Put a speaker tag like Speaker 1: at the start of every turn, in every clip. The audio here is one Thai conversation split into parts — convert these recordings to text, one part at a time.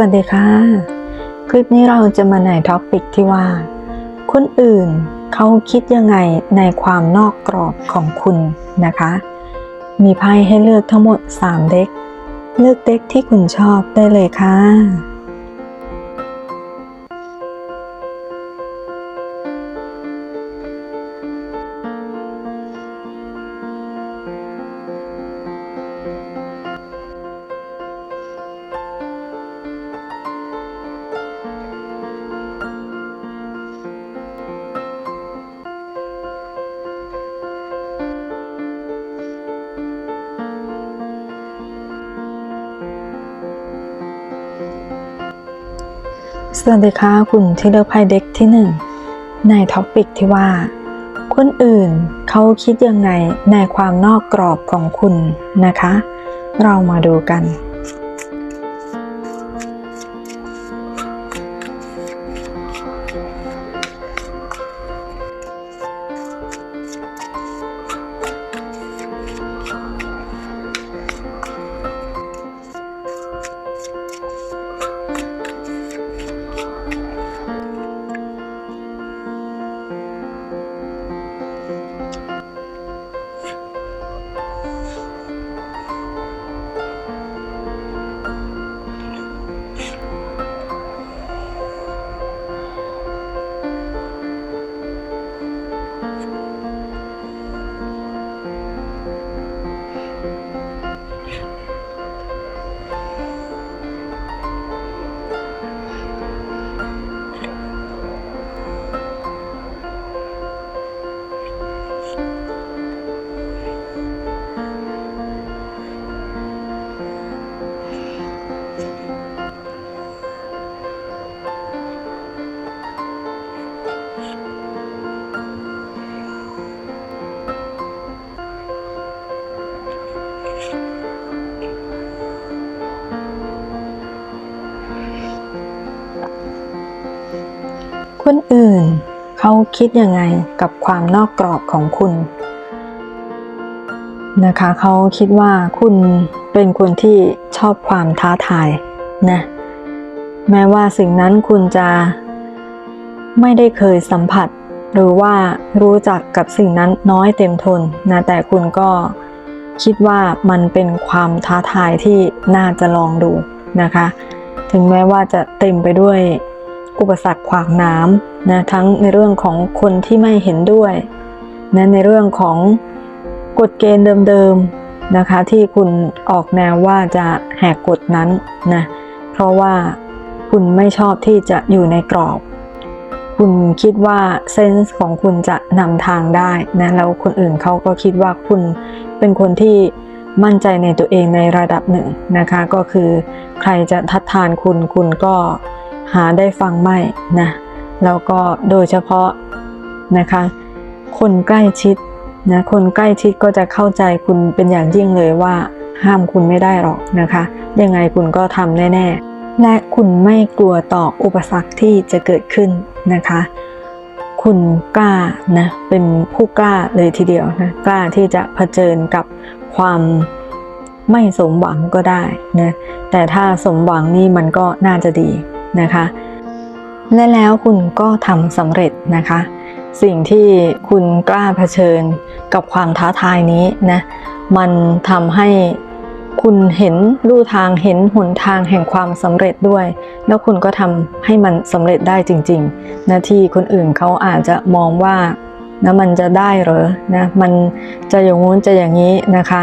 Speaker 1: วัสดีค่ะ คลิปนี้เราจะมาในท็อปิกที่ว่า คนอื่นเขาคิดยังไงในความนอกกรอบของคุณนะคะ มีไพ่ให้เลือกทั้งหมด 3 เด็ก เลือกเด็กที่คุณชอบได้เลยค่ะ สวัสดีค่ะคุณที่เลือกไพ่เด็กที่หนึ่งในท็อปิกที่ว่า คนอื่นเขาคิดยังไงในความนอกกรอบของคุณนะคะ เรามาดูกัน คนอื่น เขาคิดยังไงกับความนอกกรอบของคุณ นะคะเขาคิดว่าคุณเป็นคนที่ชอบความท้าทายนะแม้ว่าสิ่งนั้นคุณจะไม่ได้เคยสัมผัส หรือว่ารู้จักกับสิ่งนั้นน้อยเต็มทนนะแต่คุณก็คิดว่ามันเป็นความท้าทายที่น่าจะลองดูนะคะ ถึงแม้ว่าจะเต็มไปด้วย อุปสรรคขวางน้ำนะทั้งในเรื่องของคนที่ไม่เห็นด้วยนะในเรื่องของกฎเกณฑ์เดิมๆนะคะ ที่คุณออกแนวว่าจะแหกกฎนั้นนะเพราะว่าคุณไม่ชอบที่จะอยู่ในกรอบ คุณคิดว่าเซนส์ของคุณจะนำทางได้นะแล้วคนอื่นเขาก็คิดว่าคุณเป็นคนที่มั่นใจในตัวเองในระดับหนึ่งนะคะ ก็คือใครจะทัดทานคุณคุณก็ หาได้ฟังไม่นะแล้วก็โดยเฉพาะนะคะ คนใกล้ชิดนะคนใกล้ชิดก็จะเข้าใจคุณเป็นอย่างยิ่งเลยว่าห้ามคุณไม่ได้หรอกนะคะ ยังไงคุณก็ทำแน่ ๆ และคุณไม่กลัวต่ออุปสรรคที่จะเกิดขึ้นนะคะ คุณกล้านะเป็นผู้กล้าเลยทีเดียวนะกล้าที่จะเผชิญกับความไม่สมหวังก็ได้นะแต่ถ้าสมหวังนี่มันก็น่าจะดี นะคะ และแล้วคุณก็ทำสำเร็จนะคะ สิ่งที่คุณกล้าเผชิญกับความท้าทายนี้นะมันทำให้คุณเห็นลู่ทางเห็นหนทางแห่งความสำเร็จด้วย แล้วคุณก็ทำให้มันสำเร็จได้จริงๆนะที่คนอื่นเขาอาจจะมองว่านะมันจะได้เหรอนะมันจะอย่างงู้นจะอย่างนี้นะคะ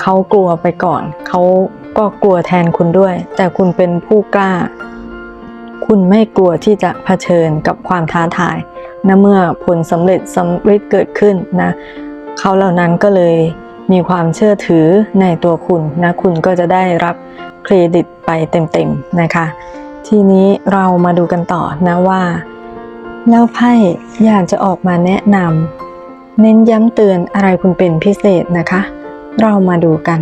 Speaker 1: เขากลัวไปก่อนเขาก็กลัวแทนคุณด้วย แต่คุณเป็นผู้กล้า คุณไม่กลัวที่จะเผชิญกับความท้าทายนะเมื่อผลสำเร็จสำเร็จเกิดขึ้นนะเขาเหล่านั้นก็เลยมีความเชื่อถือในตัวคุณนะคุณก็จะได้รับเครดิตไปเต็มๆนะคะ ทีนี้เรามาดูกันต่อนะว่า แล้วไพ่อยากจะออกมาแนะนำเน้นย้ำเตือนอะไรคุณเป็นพิเศษนะคะ เรามาดูกัน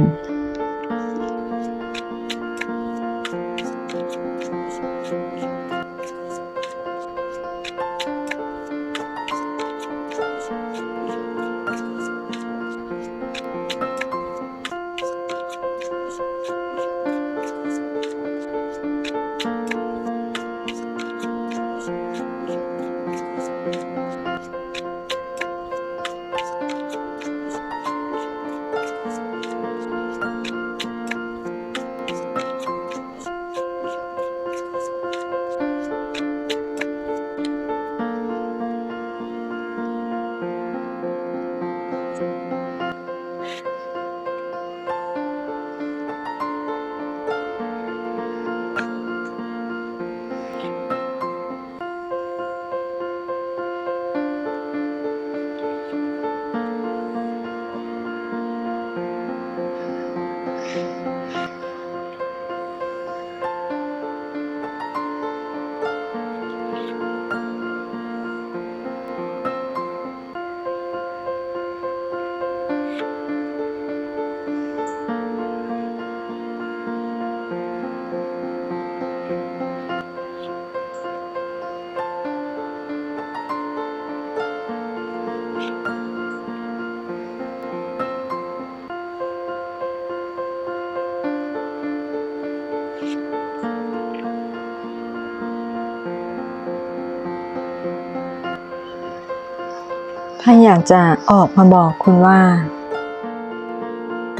Speaker 1: พ่อยากจะออกมาบอกคุณว่า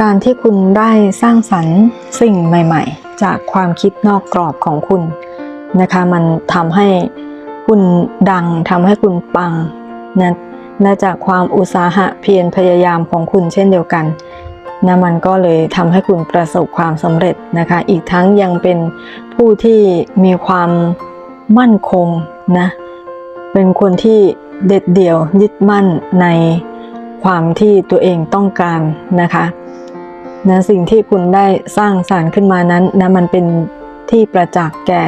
Speaker 1: การที่คุณได้สร้างสรรค์สิ่งใหม่ ๆ จากความคิดนอกกรอบของคุณนะคะ มันทำให้คุณดังทำให้คุณปังนะและจากความอุตสาหะเพียรพยายามของคุณเช่นเดียวกันนะมันก็เลยทำให้คุณประสบความสำเร็จนะคะ อีกทั้งยังเป็นผู้ที่มีความมั่นคงนะ เป็นคนที่ เด็ดเดี่ยวยึดมั่นในความที่ตัวเองต้องการนะคะนะสิ่งที่คุณได้สร้างสารรค์ขึ้นมานั้นนะมันเป็นที่ประจักษ์แก่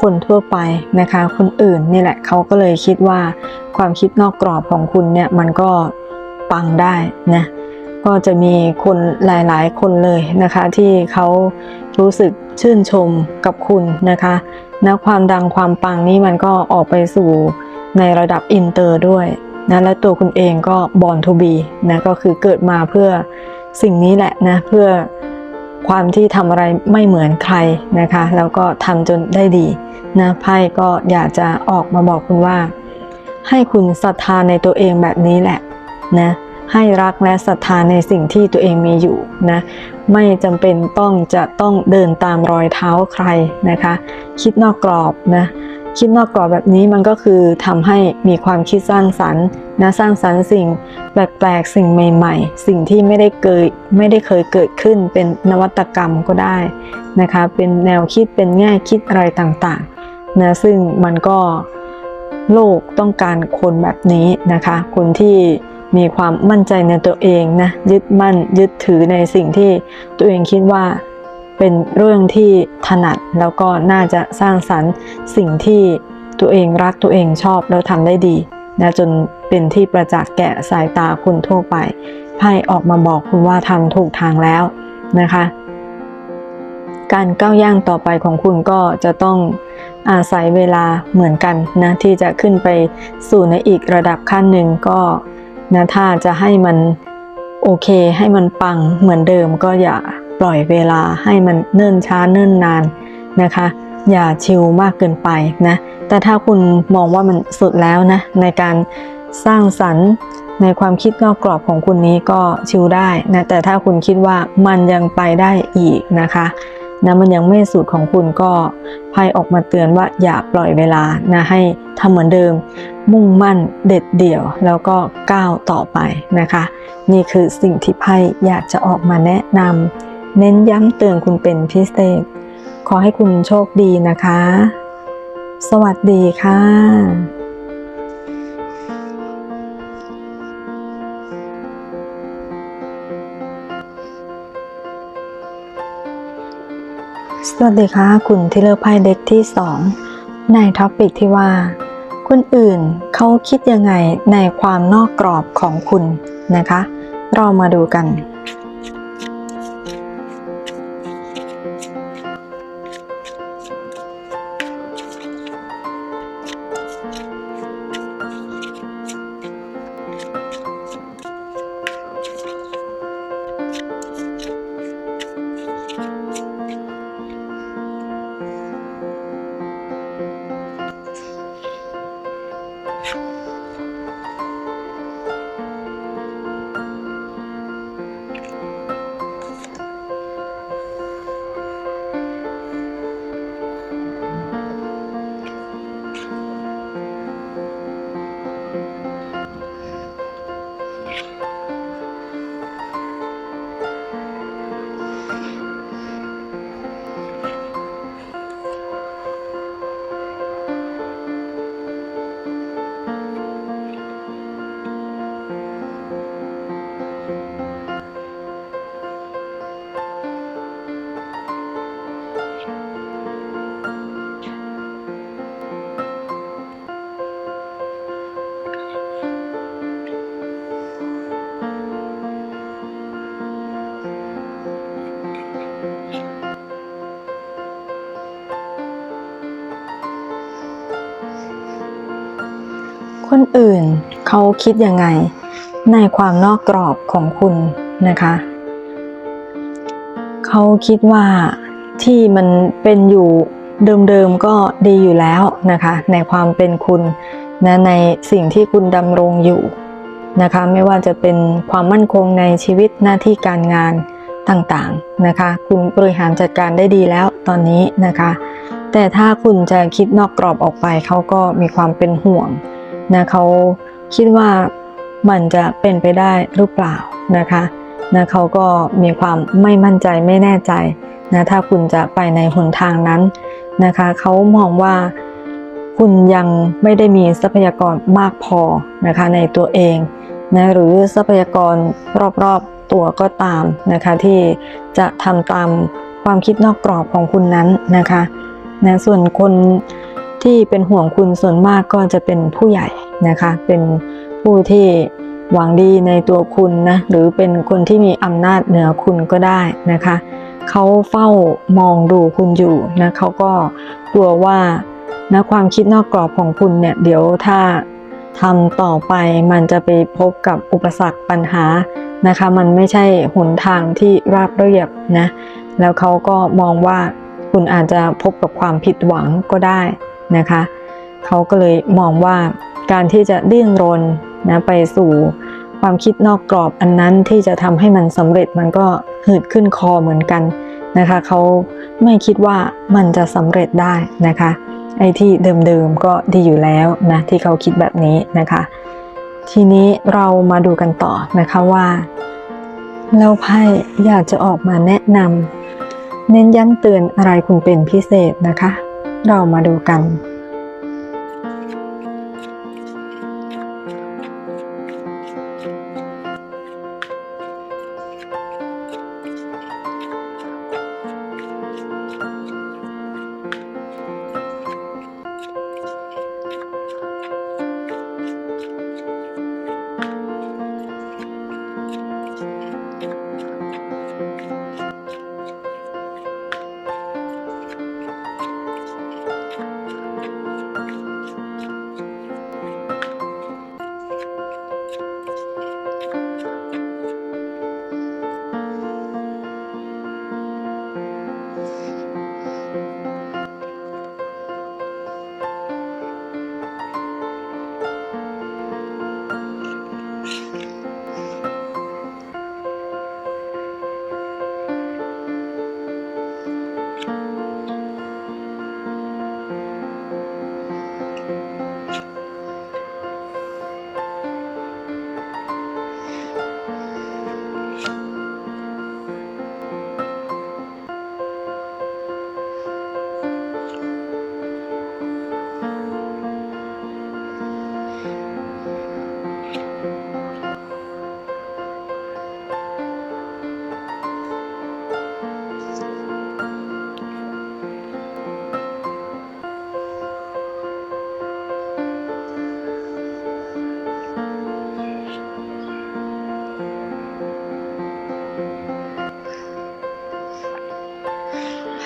Speaker 1: คนทั่วไปนะคะ คนอื่นนี่แหละเขาก็เลยคิดว่าความคิดนอกกรอบของคุณเนี่ยมันก็ปังได้นะก็จะมีคนหลาย ๆ คนเลยนะคะ ที่เขารู้สึกชื่นชมกับคุณนะคะนะความดังความปังนี้มันก็ออกไปสู่ ในระดับอินเตอร์ด้วยนะและตัวคุณเองก็บอ n ทูบีนะก็คือเกิดมาเพื่อสิ่งนี้แหละนะเพื่อความที่ทำอะไรไม่เหมือนใครนะคะ แล้วก็ทำจนได้ดีนะไพ่ก็อยากจะออกมาบอกคุณว่า ให้คุณศรัทธาในตัวเองแบบนี้แหละนะให้รักและศรัทธาในสิ่งที่ตัวเองมีอยู่นะไม่จำเป็นต้องจะต้องเดินตามรอยเท้าใครนะคะ คิดนอกกรอบนะ คิดนอกกรอบแบบนี้มันก็คือทำให้มีความคิดสร้างสรรค์นะสร้างสรรค์สิ่งแปลกๆสิ่งใหม่ ๆ สิ่งที่ไม่ได้เกิดไม่ได้เคยเกิดขึ้นเป็นนวัตกรรมก็ได้นะคะเป็นแนวคิดเป็นแง่คิดอะไรต่างๆนะซึ่งมันก็โลกต้องการคนแบบนี้นะคะ คนที่มีความมั่นใจในตัวเองนะยึดมั่นยึดถือในสิ่งที่ตัวเองคิดว่า เป็นเรื่องที่ถนัดแล้วก็น่าจะสร้างสรรค์สิ่งที่ตัวเองรักตัวเองชอบแล้วทำได้ดีนะจนเป็นที่ประจักษ์แก่สายตาคุณทั่วไปไพ่ออกมาบอกคุณว่าทำถูกทางแล้วนะคะ การก้าวย่างต่อไปของคุณก็จะต้องอาศัยเวลาเหมือนกันนะที่จะขึ้นไปสู่ในอีกระดับขั้นหนึ่งก็นะถ้าจะให้มันโอเคให้มันปังเหมือนเดิมก็อย่า ปล่อยเวลาให้มันเนิ่นช้าเนิ่นนานนะคะ อย่าชิลมากเกินไปนะ แต่ถ้าคุณมองว่ามันสุดแล้วนะ ในการสร้างสรรค์ในความคิดนอกกรอบของคุณนี้ก็ชิลได้นะ แต่ถ้าคุณคิดว่ามันยังไปได้อีกนะคะนะมันยังไม่สุดของคุณก็ไพ่ออกมาเตือนว่าอย่าปล่อยเวลานะให้ทำเหมือนเดิม มุ่งมั่นเด็ดเดี่ยว แล้วก็ก้าวต่อไปนะคะ นี่คือสิ่งที่ไพ่อยากจะออกมาแนะนำ เน้นย้ำเตือนคุณเป็นพิเศษ ขอให้คุณโชคดีนะคะ สวัสดีค่ะสวัสดีค่ะ คุณที่เลือกไพ่เด็กที่ 2 ในท็อปิกที่ว่า คนอื่นเขาคิดยังไงในความนอกกรอบของคุณนะคะ เรามาดูกัน คนอื่นเขาคิดยังไง ในความนอกกรอบของคุณนะคะ เขาคิดว่าที่มันเป็นอยู่เดิมๆก็ดีอยู่แล้วนะคะ ในความเป็นคุณนะในสิ่งที่คุณดำรงอยู่นะคะ ไม่ว่าจะเป็นความมั่นคงในชีวิตหน้าที่การงานต่างๆนะคะ คุณบริหารจัดการได้ดีแล้วตอนนี้นะคะ แต่ถ้าคุณจะคิดนอกกรอบออกไปเขาก็มีความเป็นห่วง นะเขาคิดว่ามันจะเป็นไปได้หรือเปล่านะคะนะเขาก็มีความไม่มั่นใจไม่แน่ใจนะถ้าคุณจะไปในหนทางนั้นนะคะเขามองว่าคุณยังไม่ได้มีทรัพยากรมากพอนะคะในตัวเองนะหรือทรัพยากรรอบๆตัวก็ตามนะคะที่จะทำตามความคิดนอกกรอบของคุณนั้นนะคะนะส่วนคน ที่เป็นห่วงคุณส่วนมากก็จะเป็นผู้ใหญ่นะคะ เป็นผู้ที่หวังดีในตัวคุณนะหรือเป็นคนที่มีอำนาจเหนือคุณก็ได้นะคะเขาเฝ้ามองดูคุณอยู่นะเขาก็กลัวว่านะความคิดนอกกรอบของคุณเนี่ย เดี๋ยวถ้าทำต่อไปมันจะไปพบกับอุปสรรคปัญหานะคะ มันไม่ใช่หนทางที่ราบเรียบนะ แล้วเขาก็มองว่าคุณอาจจะพบกับความผิดหวังก็ได้ นะคะเขาก็เลยมองว่าการที่จะดิ้นรนนะไปสู่ความคิดนอกกรอบอันนั้นที่จะทำให้มันสำเร็จมันก็หืดขึ้นคอเหมือนกันนะคะเขาไม่คิดว่ามันจะสำเร็จได้นะคะไอ้ที่เดิมๆก็ดีอยู่แล้วนะที่เขาคิดแบบนี้นะคะ ทีนี้เรามาดูกันต่อนะคะว่าแล้วไพ่อยากจะออกมาแนะนำเน้นย้ำเตือนอะไรคุณเป็นพิเศษนะคะ เรามาดูกัน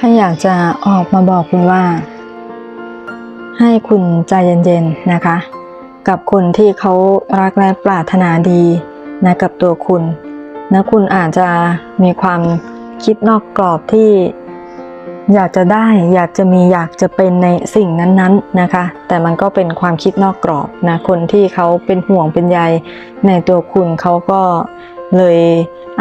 Speaker 1: ให้อยากจะออกมาบอกคุณว่า ให้คุณใจเย็นๆนะคะ กับคนที่เขารักและปรารถนาดีนะกับตัวคุณนะคุณอาจจะมีความคิดนอกกรอบที่อยากจะได้อยากจะมีอยากจะเป็นในสิ่งนั้นๆนะคะ แต่มันก็เป็นความคิดนอกกรอบนะคนที่เขาเป็นห่วงเป็นใยในตัวคุณเขาก็เลย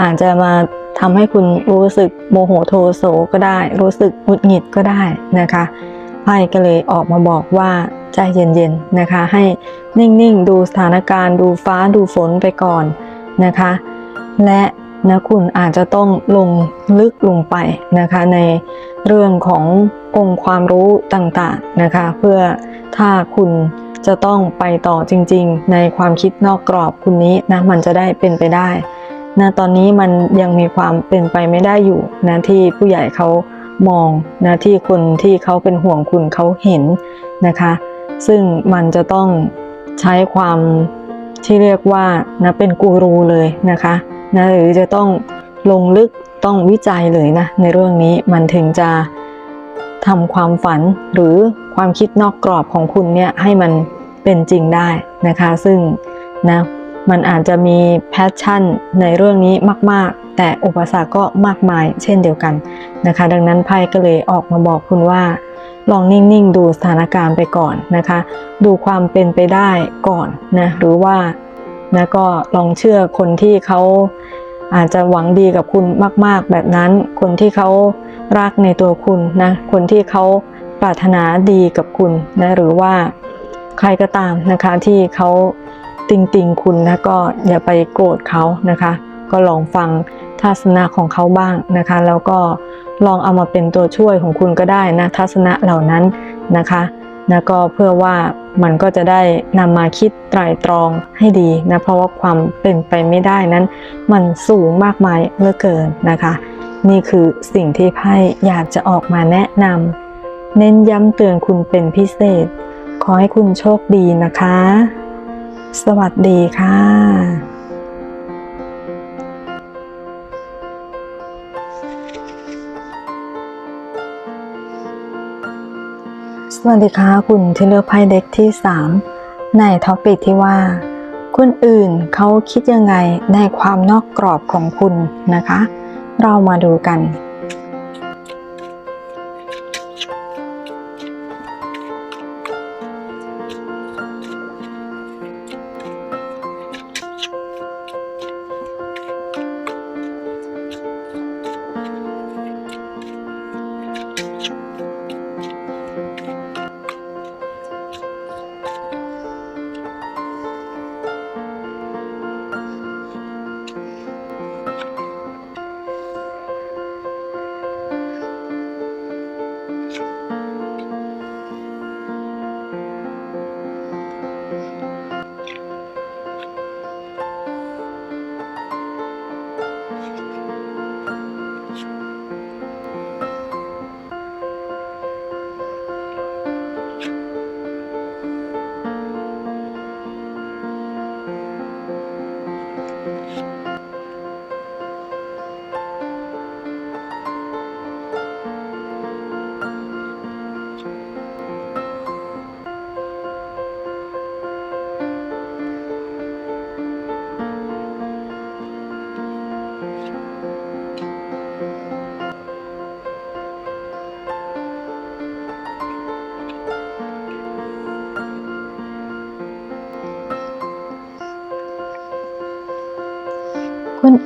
Speaker 1: อาจจะมา ทำให้คุณรู้สึกโมโหโทโสก็ได้ รู้สึกหงุดหงิดก็ได้นะคะไพ่ก็เลยออกมาบอกว่าใจเย็นๆนะคะ ให้นิ่งๆ ดูสถานการณ์ ดูฟ้าดูฝนไปก่อนนะคะ และนะคุณอาจจะต้องลงลึกลงไปนะคะ ในเรื่องขององค์ความรู้ต่างๆนะคะ เพื่อถ้าคุณจะต้องไปต่อจริง ๆ ในความคิดนอกกรอบคุณนี้นะมันจะได้เป็นไปได้ นะตอนนี้มันยังมีความเป็นไปไม่ได้อยู่นะที่ผู้ใหญ่เขามองนะที่คนที่เขาเป็นห่วงคุณเขาเห็นนะคะ ซึ่งมันจะต้องใช้ความที่เรียกว่านะเป็นกูรูเลยนะคะนะหรือจะต้องลงลึกต้องวิจัยเลยนะในเรื่องนี้มันถึงจะทำความฝันหรือความคิดนอกกรอบของคุณเนี่ยให้มันเป็นจริงได้นะคะ ซึ่งนะ มันอาจจะมีแพชชั่นในเรื่องนี้มาก ๆ แต่อุปสรรคก็มากมายเช่นเดียวกันนะคะ ดังนั้นไพ่ก็เลยออกมาบอกคุณว่า ลองนิ่ง ๆ ดูสถานการณ์ไปก่อนนะคะ ดูความเป็นไปได้ก่อนนะหรือว่านะก็ลองเชื่อคนที่เขาอาจจะหวังดีกับคุณมาก ๆ แบบนั้นคนที่เขารักในตัวคุณนะคนที่เขาปรารถนาดีกับคุณนะหรือว่าใครก็ตามนะคะที่เขา ติงติงๆคุณนะก็อย่าไปโกรธเขานะคะ ก็ลองฟังทัศนะของเขาบ้างนะคะ แล้วก็ลองเอามาเป็นตัวช่วยของคุณก็ได้นะทัศนะเหล่านั้นนะคะนะก็เพื่อว่ามันก็จะได้นำมาคิดไตร่ตรองให้ดีนะเพราะว่าความเป็นไปไม่ได้นั้น มันสูงมากมายเหลือเกินนะคะ นี่คือสิ่งที่ไพ่อยากจะออกมาแนะนำเน้นย้ำเตือนคุณเป็นพิเศษ ขอให้คุณโชคดีนะคะ สวัสดีค่ะสวัสดีค่ะคุณที่เลือกไพ่เด็กที่ 3 ในท็อปิกที่ว่า คนอื่นเขาคิดยังไงในความนอกกรอบของคุณนะคะ เรามาดูกัน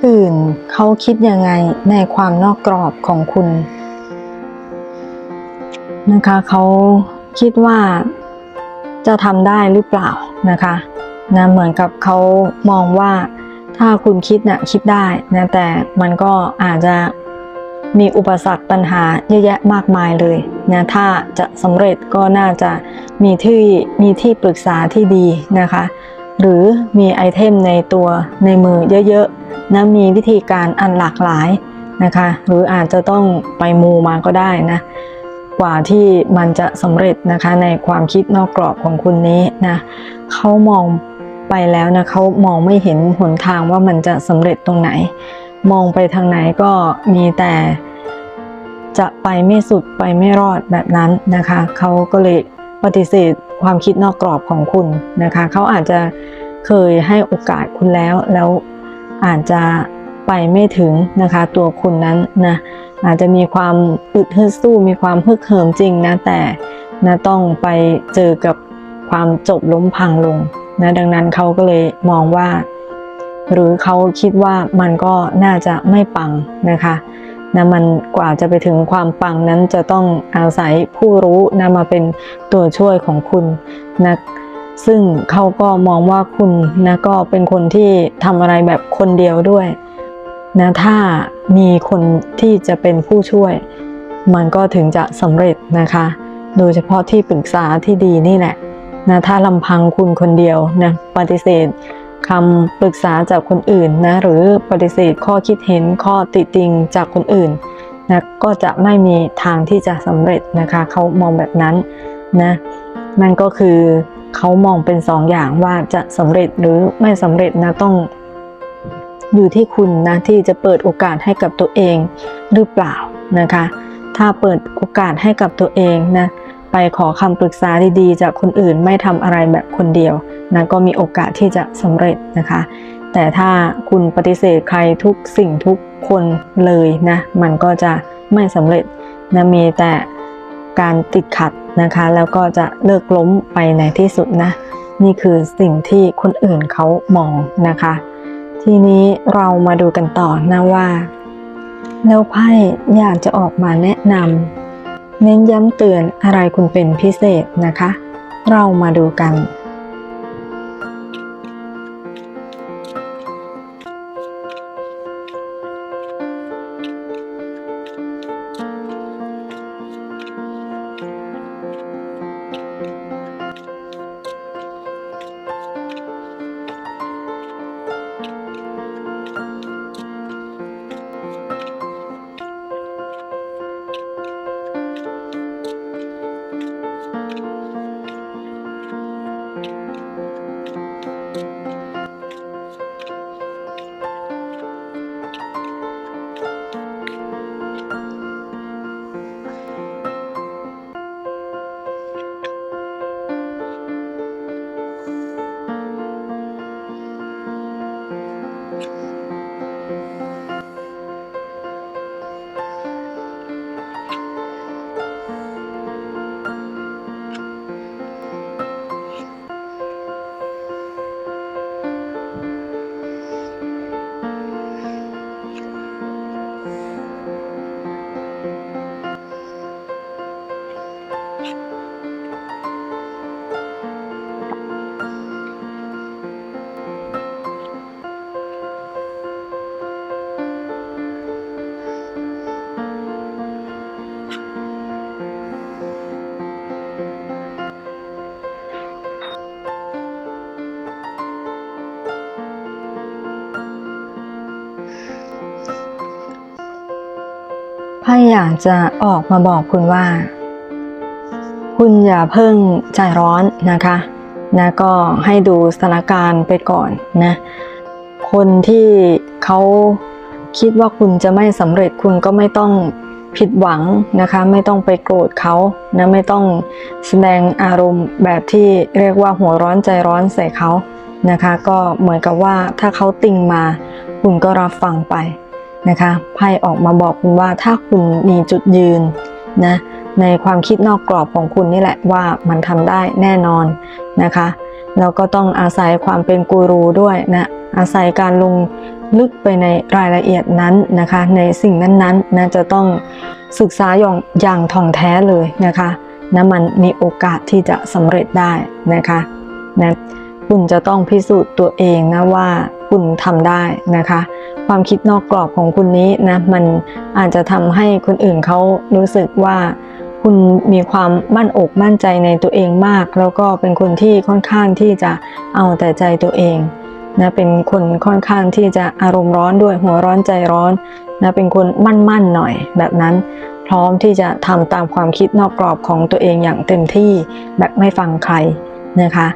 Speaker 1: อื่นเขาคิดยังไงในความนอกกรอบของคุณ นะคะเขาคิดว่าจะทำได้หรือเปล่านะคะนะเหมือนกับเขามองว่าถ้าคุณคิดนะ่ะคิดได้นะแต่มันก็อาจจะมีอุปสรรคปัญหาเยอะแยะมากมายเลยนะถ้าจะสำเร็จก็น่าจะมีที่มีที่ปรึกษาที่ดีนะคะ หรือมีไอเทมในตัวในมือเยอะๆ นะมีวิธีการอันหลากหลายนะคะ หรืออาจจะต้องไปมูมาก็ได้นะกว่าที่มันจะสำเร็จนะคะในความคิดนอกกรอบของคุณนี้นะเขามองไปแล้วนะเขามองไม่เห็นหนทางว่ามันจะสำเร็จตรงไหน มองไปทางไหนก็มีแต่จะไปไม่สุดไปไม่รอดแบบนั้นนะคะเขาก็เลยปฏิเสธความคิดนอกกรอบของคุณนะคะเขาอาจจะเคยให้โอกาสคุณแล้วแล้ว อาจจะไปไม่ถึงนะคะ ตัวคุณนั้นนะอาจจะมีความอึดฮึดสู้มีความฮึกเหิมจริงนะแต่นะต้องไปเจอกับความจบล้มพังลงนะดังนั้นเขาก็เลยมองว่า หรือเขาคิดว่ามันก็น่าจะไม่ปังนะคะนะมันกว่าจะไปถึงความปังนั้นจะต้องอาศัยผู้รู้นะมาเป็นตัวช่วยของคุณนะ ซึ่งเขาก็มองว่าคุณนะก็เป็นคนที่ทำอะไรแบบคนเดียวด้วยนะถ้ามีคนที่จะเป็นผู้ช่วย มันก็ถึงจะสำเร็จนะคะ โดยเฉพาะที่ปรึกษาที่ดีนี่แหละนะถ้าลำพังคุณคนเดียวนะปฏิเสธคำปรึกษาจากคนอื่นนะหรือปฏิเสธข้อคิดเห็นข้อติติงจากคนอื่นนะก็จะไม่มีทางที่จะสำเร็จนะคะเขามองแบบนั้นนะนั่นก็คือ เขามองเป็นสองอย่างว่าจะสำเร็จหรือไม่สำเร็จนะต้องอยู่ที่คุณนะที่จะเปิดโอกาสให้กับตัวเองหรือเปล่านะคะ ถ้าเปิดโอกาสให้กับตัวเองนะไปขอคำปรึกษาดีๆ จากคนอื่นไม่ทำอะไรแบบคนเดียวนะก็มีโอกาสที่จะสำเร็จนะคะ แต่ถ้าคุณปฏิเสธใครทุกสิ่งทุกคนเลยนะมันก็จะไม่สำเร็จนะมีแต่การติดขัด นะคะ แล้วก็จะเลิกล้มไปในที่สุดนะ นี่คือสิ่งที่คนอื่นเขามองนะคะ ทีนี้เรามาดูกันต่อนะว่า แล้วไพ่อยากจะออกมาแนะนำเน้นย้ำเตือนอะไรคุณเป็นพิเศษนะคะ เรามาดูกัน อยากจะออกมาบอกคุณว่า คุณอย่าเพิ่งใจร้อนนะคะนะก็ให้ดูสถานการณ์ไปก่อนนะคนที่เขาคิดว่าคุณจะไม่สำเร็จคุณก็ไม่ต้องผิดหวังนะคะ ไม่ต้องไปโกรธเขานะไม่ต้องแสดงอารมณ์แบบที่เรียกว่าหัวร้อนใจร้อนใส่เขานะคะ ก็เหมือนกับว่าถ้าเขาติงมา คุณก็รับฟังไป นะคะไพ่ออกมาบอกคุณว่าถ้าคุณมีจุดยืนนะในความคิดนอกกรอบของคุณนี่แหละว่ามันทำได้แน่นอนนะคะแล้วก็ต้องอาศัยความเป็นกูรูด้วยนะอาศัยการลงลึกไปในรายละเอียดนั้นนะคะ ในสิ่งนั้นๆนะจะต้องศึกษาอย่างอย่างท่องแท้เลยนะคะนะมันมีโอกาสที่จะสำเร็จได้นะคะนะคุณจะต้องพิสูจน์ตัวเองนะว่าคุณทำได้นะคะ ความคิดนอกกรอบของคุณนี้นะมันอาจจะทำให้คนอื่นเขารู้สึกว่าคุณมีความมั่นอกมั่นใจในตัวเองมาก แล้วก็เป็นคนที่ค่อนข้างที่จะเอาแต่ใจตัวเองนะเป็นคนค่อนข้างที่จะอารมณ์ร้อนด้วยหัวร้อนใจร้อนนะเป็นคนมั่นๆหน่อยแบบนั้นพร้อมที่จะทำตามความคิดนอกกรอบของตัวเองอย่างเต็มที่แบบไม่ฟังใครนะคะ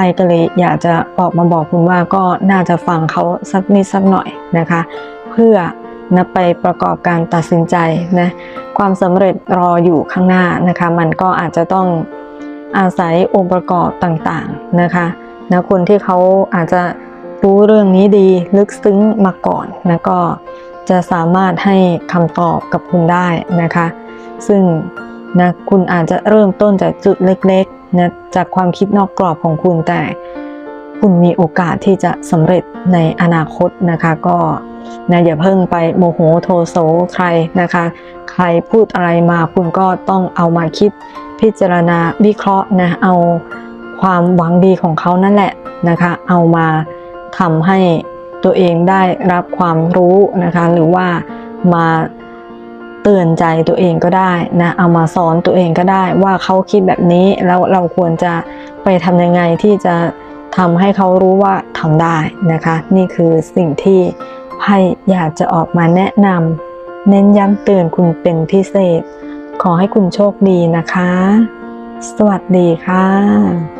Speaker 1: ไพ่ก็เลยอยากจะออกมาบอกคุณว่าก็น่าจะฟังเขาสักนิดสักหน่อยนะคะ เพื่อนะไปประกอบการตัดสินใจนะความสำเร็จรออยู่ข้างหน้านะคะ มันก็อาจจะต้องอาศัยองค์ประกอบต่างๆนะคะนะคนที่เขาอาจจะรู้เรื่องนี้ดีลึกซึ้งมาก่อนนะก็จะสามารถให้คำตอบกับคุณได้นะคะ ซึ่ง นะคุณอาจจะเริ่มต้นจากจุดเล็กๆนะจากความคิดนอกกรอบของคุณแต่ คุณมีโอกาสที่จะสำเร็จในอนาคตนะคะก็นะอย่าเพิ่งไปโมโหโทโสใครนะคะ ใครพูดอะไรมาคุณก็ต้องเอามาคิดพิจารณาวิเคราะห์นะเอาความหวังดีของเขานั่นแหละนะคะ เอามาทำให้ตัวเองได้รับความรู้นะคะ หรือว่ามา เตือนใจตัวเองก็ได้นะเอามาสอนตัวเองก็ได้ว่าเขาคิดแบบนี้แล้วเราควรจะไปทำยังไงที่จะทำให้เขารู้ว่าทำได้นะคะ นี่คือสิ่งที่ไพ่อยากจะออกมาแนะนำเน้นย้ำเตือนคุณเป็นพิเศษ ขอให้คุณโชคดีนะคะ สวัสดีค่ะ